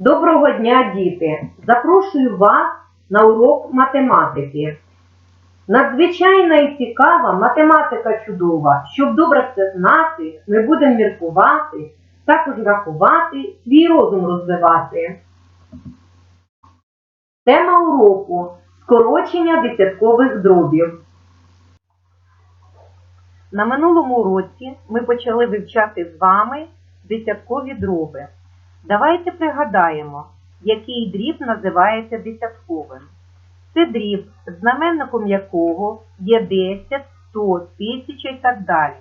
Доброго дня, діти! Запрошую вас на урок математики. Надзвичайна і цікава математика чудова. Щоб добре це знати, ми будемо міркувати, також рахувати, свій розум розвивати. Тема уроку скорочення десяткових дробів. На минулому уроці ми почали вивчати з вами десяткові дроби. Давайте пригадаємо, який дріб називається десятковим. Це дріб, знаменником якого є 10, 100, 1000 і так далі.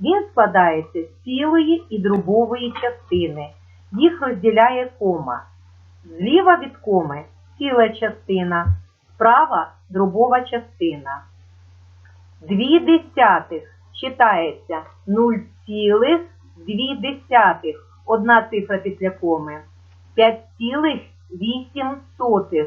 Він складається з цілої і дробової частини. Їх розділяє кома. Зліва від коми ціла частина, справа дробова частина. Дві десятих читається 0,2. Одна цифра після коми. 5,8.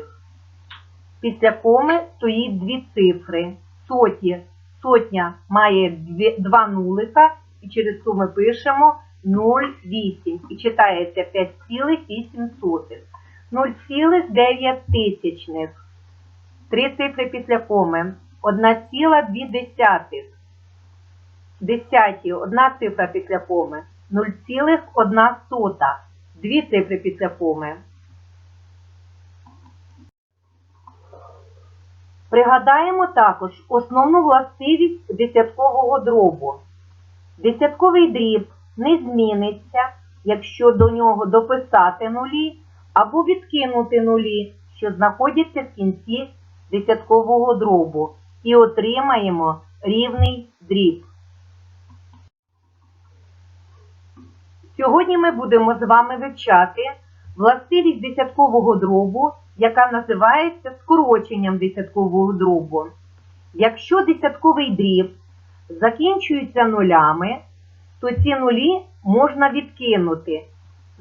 Після коми стоїть дві цифри. Соті. Сотня має два нулика, і через то ми пишемо 0,8. І читається 5,8. 0,9 тисячних. Три цифри після коми. 1,2. Десяті. Одна цифра після коми. 0,1 сота. Дві цифри після коми. Пригадаємо також основну властивість десяткового дробу. Десятковий дріб не зміниться, якщо до нього дописати нулі або відкинути нулі, що знаходяться в кінці десяткового дробу, і отримаємо рівний дріб. Сьогодні ми будемо з вами вивчати властивість десяткового дробу, яка називається скороченням десяткового дробу. Якщо десятковий дріб закінчується нулями, то ці нулі можна відкинути.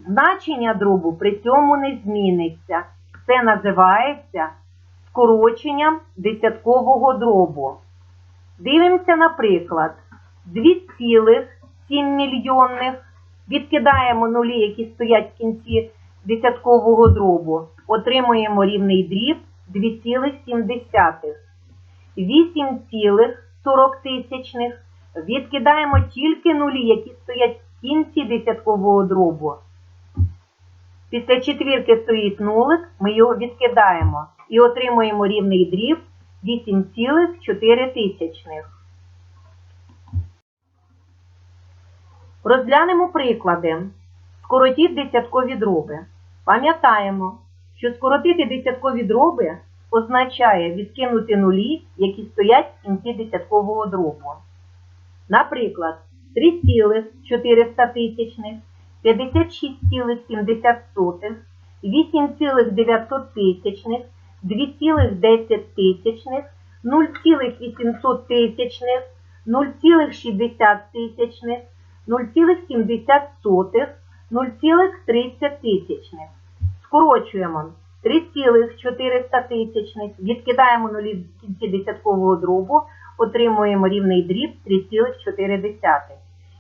Значення дробу при цьому не зміниться. Це називається скороченням десяткового дробу. Дивимося, наприклад, 2,7 мільйонних. Відкидаємо нулі, які стоять в кінці десяткового дробу. Отримуємо рівний дріб 2,7. 8,40 тисячних. Відкидаємо тільки нулі, які стоять в кінці десяткового дробу. Після четвірки стоїть нулик, ми його відкидаємо і отримуємо рівний дріб 8,4 тисячних. Розглянемо приклади. Скоротіть десяткові дроби. Пам'ятаємо, що скоротити десяткові дроби означає відкинути нулі, які стоять в кінці десяткового дробу. Наприклад, 3,400 тисячних, 56,70, 8,900 тисячних, 2,10 тисячних, 0,800 тисячних, 0,60 тисячних, 0,70, 0,30. Скорочуємо 3,400 тисячних, відкидаємо нулі в кінці десяткового дробу, отримуємо рівний дріб 3,4.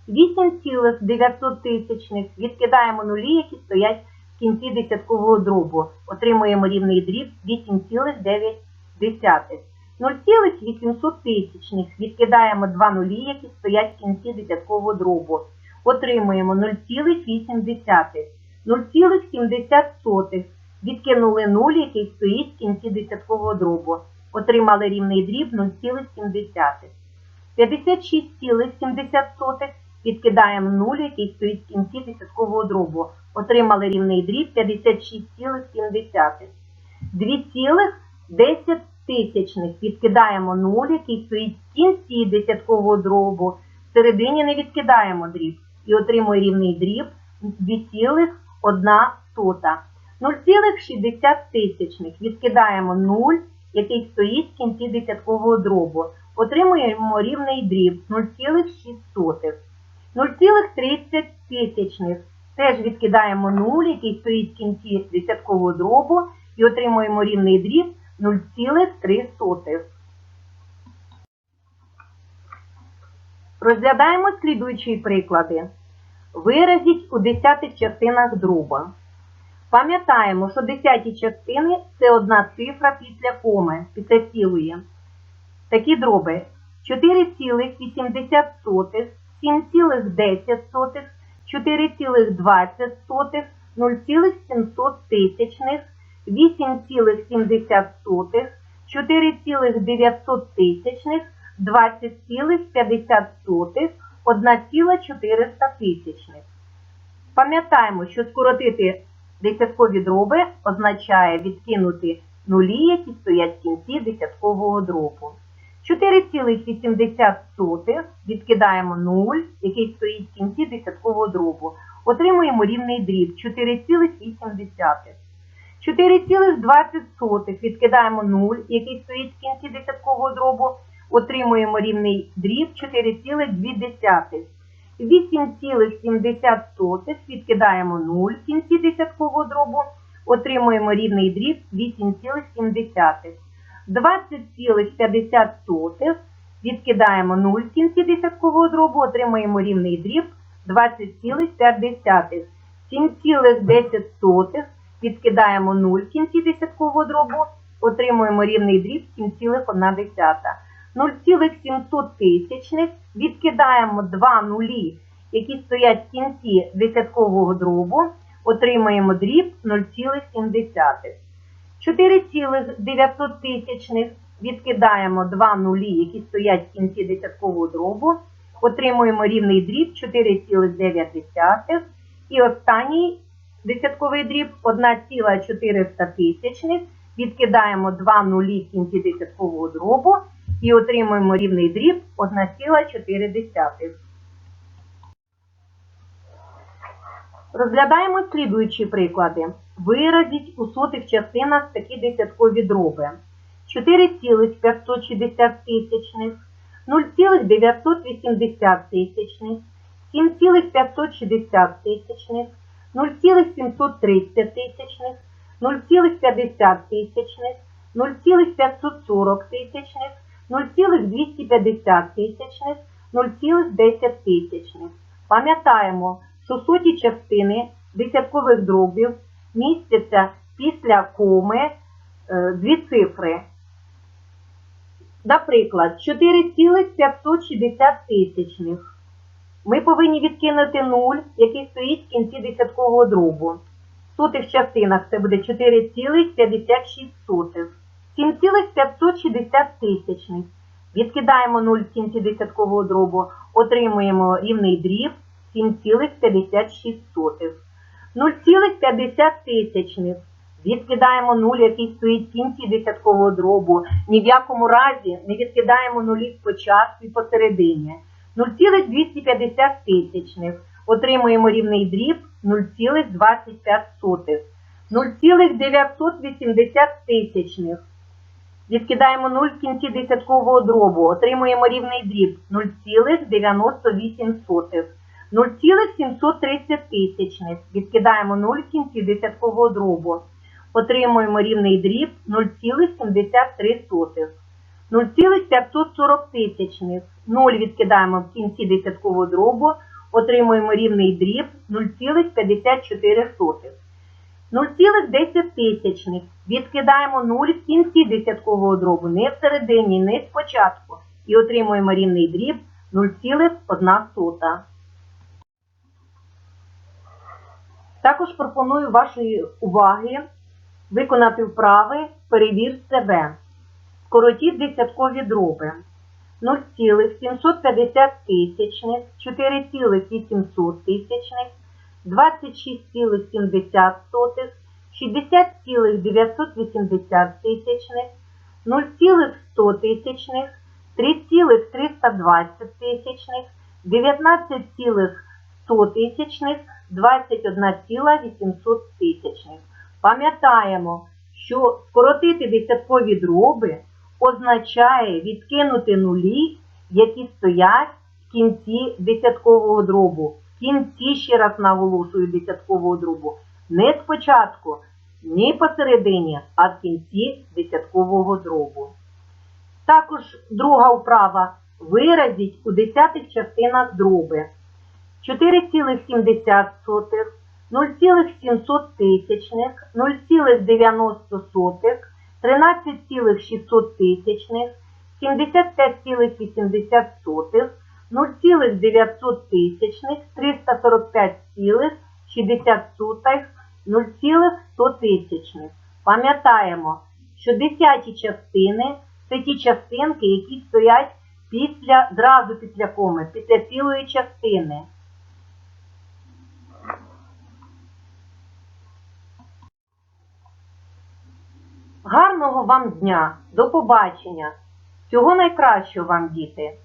8,900 тисячних, відкидаємо нулі, які стоять в кінці десяткового дробу, отримуємо рівний дріб 8,9. 0,800 тисячних відкидаємо два нулі, які стоять в кінці десяткового дробу. Отримуємо 0,8. 0,70 відкинули нуль, який стоїть в кінці десяткового дробу. Отримали рівний дріб 0,7. 56,70 відкидаємо нуль, який стоїть в кінці десяткового дробу. Отримали рівний дріб 56,7. 2,10 тисячних відкидаємо нуль, який стоїть в кінці десяткового дробу. В середині не відкидаємо дріб і отримує рівний дріб 2,1 сота. 0,60 тисячних відкидаємо 0, який стоїть в кінці десяткового дробу. Отримуємо рівний дріб 0,6. 0,30 тисячних. Теж відкидаємо 0, який стоїть в кінці десяткового дробу, і отримуємо рівний дріб 0,3. Розглядаємо слідуючі приклади. Виразіть у десятих частинах дроба. Пам'ятаємо, що десяті частини це одна цифра після коми, після цілої. Такі дроби 4,80, 7,10, 4,20, 0,700 тисячних, 8,70, 4,900 тисячних, 20,50, 1,400. Пам'ятаємо, що скоротити десяткові дроби означає відкинути нулі, які стоять в кінці десяткового дробу. 4,80 відкидаємо 0, який стоїть в кінці десяткового дробу. Отримуємо рівний дріб 4,8. 4,20 відкидаємо 0, який стоїть в кінці десяткового дробу. Отримуємо рівний дріб 4,2. 8,70 відкидаємо 0 в кінці десяткового дробу. Отримуємо рівний дріб 8,7. 20,50 відкидаємо 0 в кінці десяткового дробу, отримаємо рівний дріб 20,5. 7,10 відкидаємо 0 в кінці десяткового дробу, отримуємо рівний дріб 7,1. 0,700 тисячних відкидаємо 2 нулі, які стоять в кінці десяткового дробу, отримаємо дріб 0,7. 4,900 тисячних відкидаємо 2 нулі, які стоять в кінці десяткового дробу, отримуємо рівний дріб 4,9. І останній десятковий дріб 1,400 тисячних. Відкидаємо 2 нулі в кінці десяткового дробу і отримуємо рівний дріб 1,4. Розглядаємо слідуючі приклади. Виразіть у сотих частинах такі десяткові дроби. 4,560 тисячних, 0,980 тисячних, 7,560 тисячних, 0,730 тисячних, 0,50 тисячних, 0,540 тисячних, 0,250 тисячних, 0,10 тисячних. Пам'ятаємо, що соті частини десяткових дробів містяться після коми е, дві цифри. Наприклад, 4,560 тисячних. Ми повинні відкинути 0, який стоїть в кінці десяткового дробу. В сотих частинах це буде 4,56. 7,560 тисячних. Відкидаємо 0 в кінці десяткового дробу, отримуємо рівний дріб 7,56. 0,50 тисячних. Відкидаємо 0, який стоїть в кінці десяткового дробу. Ні в якому разі не відкидаємо нулі спочатку і посередині. 0,250 тисячних. Отримуємо рівний дріб 0,25. 0,980 тисячних. Відкидаємо 0 в кінці десяткового дробу. Отримуємо рівний дріб 0,98. 0,730 тисячних. Відкидаємо 0 в кінці десяткового дробу. Отримуємо рівний дріб 0,73. 0,540 тисячних. 0 відкидаємо в кінці десяткового дробу. Отримуємо рівний дріб 0,54. 0,10 тисячних. Відкидаємо 0 в кінці десяткового дробу, не всередині, не спочатку. І отримуємо рівний дріб 0,1. Також пропоную вашої уваги виконати вправи «Перевір себе». Скоротіть десяткові дроби. 0,750 тисячних, 4,800 тисячних, 26,70, 60,980 тисячних, 0,100 тисячних, 3,320 тисячних, 19,100 тисячних, 21,800 тисячних. Пам'ятаємо, що скоротити десяткові дроби означає відкинути нулі, які стоять в кінці десяткового дробу. В кінці, ще раз наголошую, десяткового дробу. Не спочатку, не посередині, а в кінці десяткового дробу. Також друга вправа. Виразіть у десятих частинах дроби. 4,70, 0,700 тисячних, 0,90, 13,600 тисячних, 75,80, 0,900 тисячних, 345,60, 0,100. Пам'ятаємо, що десяті частини це ті частинки, які стоять після, зразу після коми, після цілої частини. Гарного вам дня, до побачення. Всього найкращого вам, діти!